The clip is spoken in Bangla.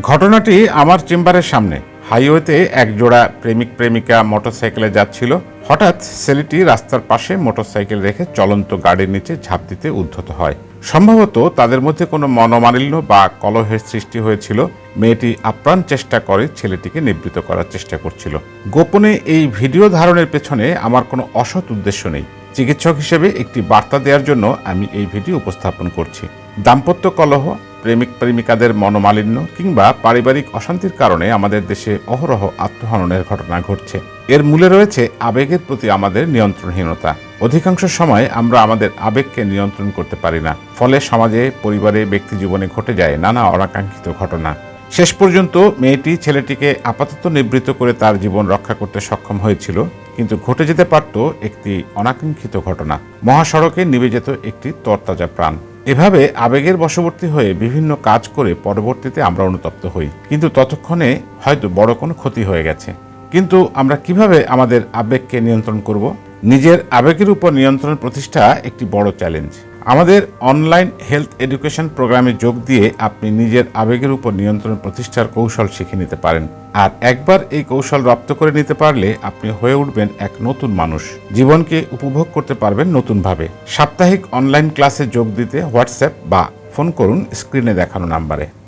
ঘটনাটি আমার চেম্বারের সামনে। হাইওয়েতে এক জোড়া প্রেমিক প্রেমিকা মোটরসাইকেলে যাচ্ছিল। হঠাৎ ছেলেটি রাস্তার পাশে মোটরসাইকেল রেখে চলন্ত গাড়ির নিচে ঝাঁপ দিতে উদ্ধত হয়। সম্ভবত তাদের মধ্যে কোনো মনোমালিন্য বা কলহের সৃষ্টি হয়েছিল। মেয়েটি আপ্রাণ চেষ্টা করে ছেলেটিকে নিবৃত করার চেষ্টা করছিল। গোপনে এই ভিডিও ধারণের পেছনে আমার কোনো অসৎ উদ্দেশ্য নেই। চিকিৎসক হিসেবে একটি বার্তা দেওয়ার জন্য আমি এই ভিডিও উপস্থাপন করছি। দাম্পত্য কলহ প্রেমিক প্রেমিকাদের মনোমালিন্য কিংবা পারিবারিক অশান্তির কারণে আমাদের দেশে অহরহ আত্মহননের ঘটনা ঘটছে। এর মূলে রয়েছে আবেগের প্রতি আমাদের নিয়ন্ত্রণহীনতা। অধিকাংশ সময় আমরা আমাদের আবেগকে নিয়ন্ত্রণ করতে পারি না। ফলে সমাজে, পরিবারে, ব্যক্তি জীবনে ঘটে যায় নানা অনাকাঙ্ক্ষিত ঘটনা। শেষ পর্যন্ত মেয়েটি ছেলেটিকে আপাতত নিবৃত্ত করে তার জীবন রক্ষা করতে সক্ষম হয়েছিল, কিন্তু ঘটে যেতে পারত একটি অনাকাঙ্ক্ষিত ঘটনা। মহাসড়কে নিভে যেত একটি তরতাজা প্রাণ। এভাবে আবেগের বশবর্তী হয়ে বিভিন্ন কাজ করে পরবর্তীতে আমরা অনুতপ্ত হই। কিন্তু ততক্ষণে হয়তো বড় কোনো ক্ষতি হয়ে গেছে। কিন্তু আমরা কীভাবে আমাদের আবেগকে নিয়ন্ত্রণ করব? নিজের আবেগের উপর নিয়ন্ত্রণ প্রতিষ্ঠা একটি বড় চ্যালেঞ্জ। আমাদের অনলাইন হেলথ এডুকেশন প্রোগ্রামে যোগ দিয়ে আপনি নিজের আবেগের উপর নিয়ন্ত্রণ প্রতিষ্ঠার কৌশল শিখে নিতে পারেন। আর একবার এই কৌশল রপ্ত করে নিতে পারলে আপনি হয়ে উঠবেন এক নতুন মানুষ। জীবনকে উপভোগ করতে পারবেন নতুনভাবে। সাপ্তাহিক অনলাইন ক্লাসে যোগ দিতে হোয়াটসঅ্যাপ বা ফোন করুন স্ক্রিনে দেখানো নাম্বারে